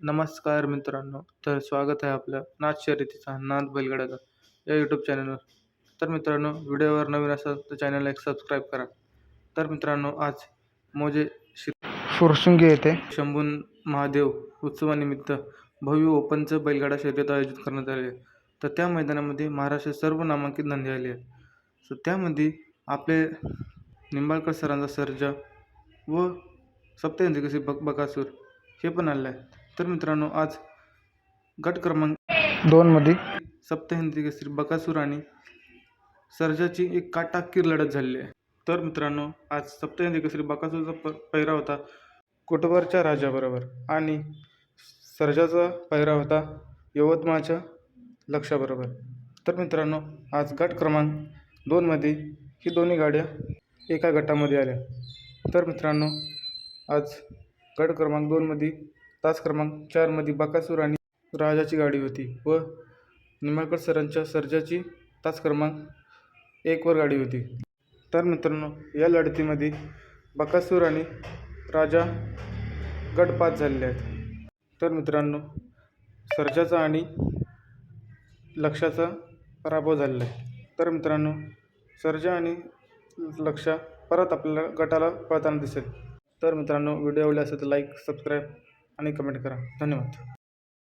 नमस्कार मित्रांनो तर स्वागत आहे आपलं नाथ शर्यतीचा नाथ बैलगाड्याचा या यूट्यूब चॅनलवर तर मित्रांनो व्हिडिओवर नवीन असाल तर चॅनलला एक सबस्क्राईब करा. तर मित्रांनो आज मोजे श्री फुरसुंगी येथे शंभून महादेव उत्सवानिमित्त भव्य ओपनचं बैलगाडा शर्यत आयोजित करण्यात आले आहे. तर त्या मैदानामध्ये महाराष्ट्रात सर्व नामांकित नंदी आले आहेत. तर त्यामध्ये आपले निंबाळकर सरांचा सर्जा व सप्तहिंदी कसे बक बकासूर हे पण आले आहे तर मित्रांनो आज गट क्रमांक दोनमध्ये सप्तहिंदी केसरी बकासूर आणि सर्जाची एक काटाकीर लढत झालेली आहे. तर मित्रांनो आज सप्तहिंदी केसरी बकासूरचा प पैरा होता कोटवरच्या राजाबरोबर आणि सर्जाचा पैरा होता यवतमाळच्या लक्षाबरोबर. तर मित्रांनो आज गट क्रमांक दोनमध्ये ही दोन्ही गाड्या एका गटामध्ये आल्या. तर मित्रांनो आज गट क्रमांक दोनमध्ये तास क्रमांक चारमध्ये बकासूर आणि राजाची गाडी होती व निंबाळकर सरांच्या सर्जाची तास क्रमांक एकवर गाडी होती. तर मित्रांनो या लढतीमध्ये बकासूर आणि राजा गट पास झालेले आहेत. तर मित्रांनो सर्जाचा आणि लक्षाचा पराभव झालेला आहे. तर मित्रांनो सर्जा आणि लक्षा परत आपल्याला गटाला पळताना दिसेल. तर मित्रांनो व्हिडिओ आवडला असेल तर लाईक सबस्क्राईब आणि कमेंट करा. धन्यवाद.